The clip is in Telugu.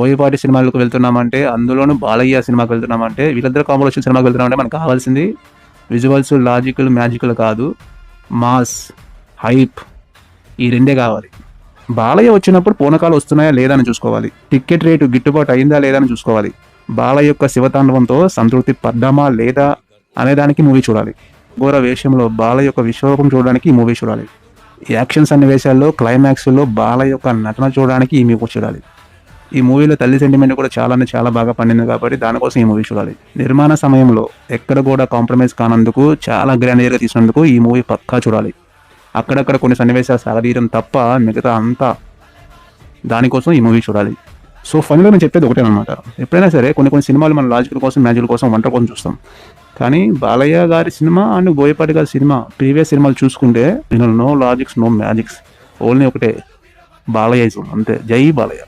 బోయపాటి సినిమాలకు వెళ్తున్నామంటే అందులోనూ బాలయ్య సినిమాకి వెళ్తున్నామంటే వీళ్ళిద్దరు కాంబినేషన్ సినిమాకి వెళ్తున్నామంటే మనకు కావాల్సింది విజువల్స్ లాజికల్ మ్యాజికల్ కాదు. మాస్ హైప్ ఈ రెండే కావాలి. బాలయ్య వచ్చినప్పుడు పూనకాలు వస్తున్నాయా లేదా అని చూసుకోవాలి. టికెట్ రేటు గిట్టుబాటు అయిందా లేదా అని చూసుకోవాలి. బాలయ్య యొక్క శివతాండవంతో సంతృప్తి పడ్డామా లేదా అనేదానికి మూవీ చూడాలి. ఘోర వేషంలో బాలయ్య యొక్క విశ్వరూపం చూడడానికి ఈ మూవీ చూడాలి. యాక్షన్ సన్నివేశాల్లో క్లైమాక్స్లో బాలయ్య యొక్క నటన చూడడానికి ఈ మూవీ చూడాలి. ఈ మూవీలో తల్లి సెంటిమెంట్ కూడా చాలా చాలా బాగా పండింది కాబట్టి దానికోసం ఈ మూవీ చూడాలి. నిర్మాణ సమయంలో ఎక్కడ కూడా కాంప్రమైజ్ కానందుకు చాలా గ్రాండియర్గా తీసినందుకు ఈ మూవీ పక్కా చూడాలి. అక్కడక్కడ కొన్ని సన్నివేశాలు సాగదీయడం తప్ప మిగతా అంతా దానికోసం ఈ మూవీ చూడాలి. సో ఫైనల్గా నేను చెప్పేది ఒకటేనమాట ఎప్పుడైనా సరే కొన్ని కొన్ని సినిమాలు మన లాజికల్ కోసం మ్యాజికల్ కోసం వంట కోసం చూస్తాం. కానీ బాలయ్య గారి సినిమా అండ్ బోయపాటి గారి సినిమా ప్రీవియస్ సినిమాలు చూసుకుంటే నేను no logics no magics only ఒకటే బాలయ్య అంతే. జై బాలయ్య.